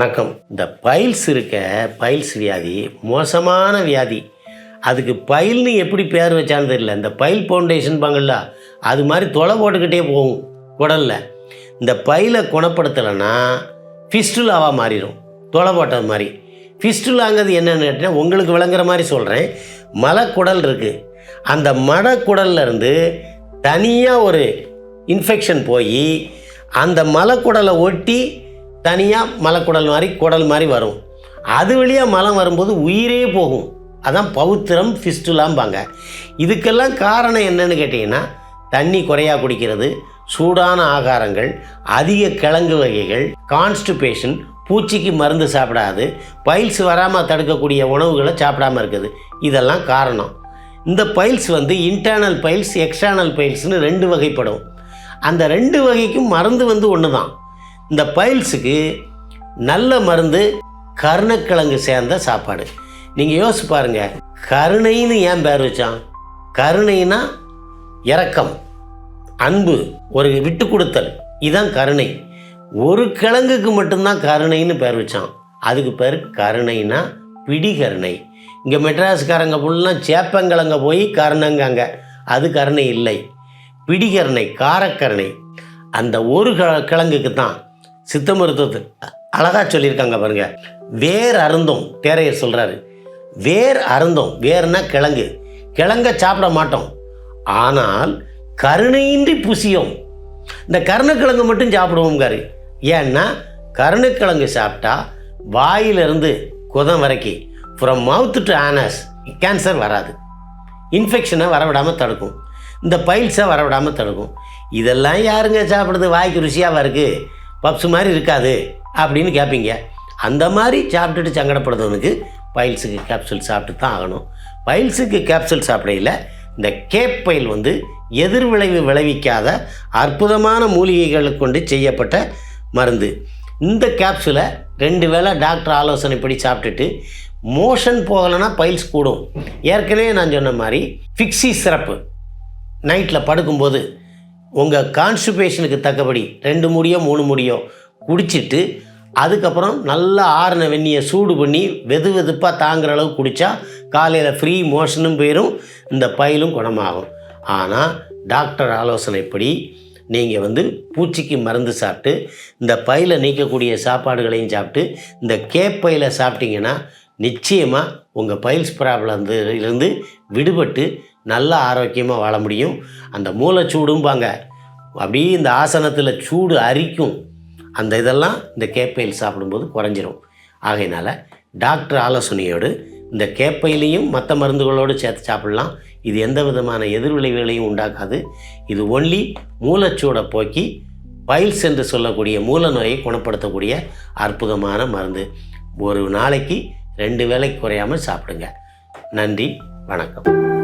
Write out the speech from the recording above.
வணக்கம். இந்த பைல்ஸ் இருக்க பைல்ஸ் வியாதி மோசமான வியாதி. அதுக்கு பைல்னு எப்படி பேர் வச்சான்னு தெரியல. இந்த பைல் ஃபவுண்டேஷன் பாங்கல்ல அது மாதிரி தொலை போட்டுக்கிட்டே போகும். குடலில். இந்த பைலை குணப்படுத்தலைன்னா ஃபிஸ்டுலாவாக மாறிடும் தொலை போட்டது மாதிரி. ஃபிஸ்டுலாங்கிறது என்னென்னு கேட்டிங்கன்னா உங்களுக்கு விளங்குற மாதிரி சொல்கிறேன் மலக்குடல் இருக்குது அந்த மடக்குடல்லேருந்து தனியாக ஒரு இன்ஃபெக்ஷன் போய் அந்த மலக்குடலை ஒட்டி தனியாக மலைக்குடல் மாதிரி குடல் மாதிரி வரும். அது வழியாக மலம் வரும்போது உயிரே போகும். அதான் பௌத்திரம் ஃபிஸ்டுலாம்பாங்க இதுக்கெல்லாம் காரணம் என்னன்னு கேட்டிங்கன்னா தண்ணி குறையா குடிக்கிறது சூடான ஆகாரங்கள் அதிக கிழங்கு வகைகள் கான்ஸ்டிபேஷன் பூச்சிக்கு மருந்து சாப்பிடாது பைல்ஸ் வராமல் தடுக்கக்கூடிய உணவுகளை சாப்பிடாம இருக்குது. இதெல்லாம் காரணம். இந்த பைல்ஸ் வந்து இன்டர்னல் பைல்ஸ் எக்ஸ்டர்னல் பைல்ஸ்னு ரெண்டு வகைப்படும். அந்த ரெண்டு வகைக்கும் மருந்து வந்து ஒன்று தான் இந்த பைல்ஸுக்கு நல்ல மருந்து கருணக்கிழங்கு சேர்ந்த சாப்பாடு. நீங்கள் யோசிச்சு பாருங்க. கருணைன்னு ஏன் பேர் வச்சான்? கருணைனா இரக்கம் அன்பு ஒரு விட்டு கொடுத்தல் இதுதான் கருணை. ஒரு கிழங்குக்கு மட்டும்தான் கருணைன்னு பேர் வச்சான். அதுக்கு பேர் கருணைனா பிடிகருணை. இங்கே மெட்ராஸ்காரங்க ஃபுல்லாக சேப்பங்கிழங்க போய் கருணங்காங்க. அது கருணை இல்லை. பிடிகருணை காரக்கருணை. அந்த ஒரு க கிழங்குக்கு தான் சித்த மருத்துவத்தில் அழகாக சொல்லியிருக்காங்க பாருங்க. வேர் அருந்தும் தேரையர் சொல்கிறாரு வேர் அருந்தும் வேர்னா கிழங்கு. கிழங்க சாப்பிட மாட்டோம். ஆனால் கருணையின்றி புசியும். இந்த கருணக்கிழங்கு மட்டும் சாப்பிடுவோம்காரு ஏன்னா கருணக்கிழங்கு சாப்பிட்டா வாயிலிருந்து குதம் வரைக்கும் from mouth to anus cancer வராது. இன்ஃபெக்ஷனை வரவிடாமல் தடுக்கும். இந்த பைல்ஸை வரவிடாமல் தடுக்கும். இதெல்லாம் யாருங்க சாப்பிடுறது? வாய்க்கு ருசியாக இருக்குது பப்ஸ் மாதிரி இருக்காது அப்படின்னு கேட்பீங்க அந்த மாதிரி சாப்பிட்டுட்டு சங்கடப்படுறவனுக்கு பைல்ஸுக்கு கேப்சூல் சாப்பிட்டு தான் ஆகணும். பைல்ஸுக்கு கேப்சூல் சாப்பிடையில் இந்த கேப் பைல் வந்து எதிர்விளைவு விளைவிக்காத அற்புதமான மூலிகைகளை கொண்டு செய்யப்பட்ட மருந்து. இந்த கேப்சூலை ரெண்டு வேளை டாக்டர் ஆலோசனைப்படி சாப்பிட்டுட்டு மோஷன் போகலைன்னா பைல்ஸ் கூடும். ஏற்கனவே நான் சொன்ன மாதிரி ஃபிக்ஸி சிறப்பு. நைட்டில் படுக்கும்போது உங்கள் கான்ஸ்டிபேஷனுக்கு தக்கபடி ரெண்டு முடியோ மூணு முடியோ குடிச்சிட்டு அதுக்கப்புறம் நல்லா ஆறின வெந்நியை சூடு பண்ணி வெது வெதுப்பாக தாங்குற அளவுக்கு குடித்தா காலையில் ஃப்ரீ மோஷனும் போயிடும் இந்த பயிலும் குணமாகும். ஆனால் டாக்டர் ஆலோசனைப்படி நீங்கள் வந்து பூச்சிக்கு மருந்து சாப்பிட்டு இந்த பயில நீக்கக்கூடிய சாப்பாடுகளையும் சாப்பிட்டு இந்த கேப்பையில் சாப்பிட்டீங்கன்னா நிச்சயமாக உங்கள் பயில்ஸ் ப்ராப்ளம் இருந்து விடுபட்டு நல்ல ஆரோக்கியமாக வாழ முடியும். அந்த மூளைச்சூடும்பாங்க அப்படியே இந்த ஆசனத்தில் சூடு அரிக்கும். அந்த இதெல்லாம் இந்த கேப்பையில் சாப்பிடும்போது குறைஞ்சிரும். ஆகையினால டாக்டர் ஆலோசனையோடு இந்த கேப்பையிலையும் மற்ற மருந்துகளோடு சேர்த்து சாப்பிடலாம். இது எந்த விதமான எதிர்விளைவுகளையும் உண்டாக்காது. இது ஒன்லி மூலச்சூடை போக்கி பைல்ஸ் என்று சொல்லக்கூடிய மூல நோயை குணப்படுத்தக்கூடிய அற்புதமான மருந்து. ஒரு நாளைக்கு ரெண்டு வேலைக்கு குறையாமல் சாப்பிடுங்க. நன்றி வணக்கம்.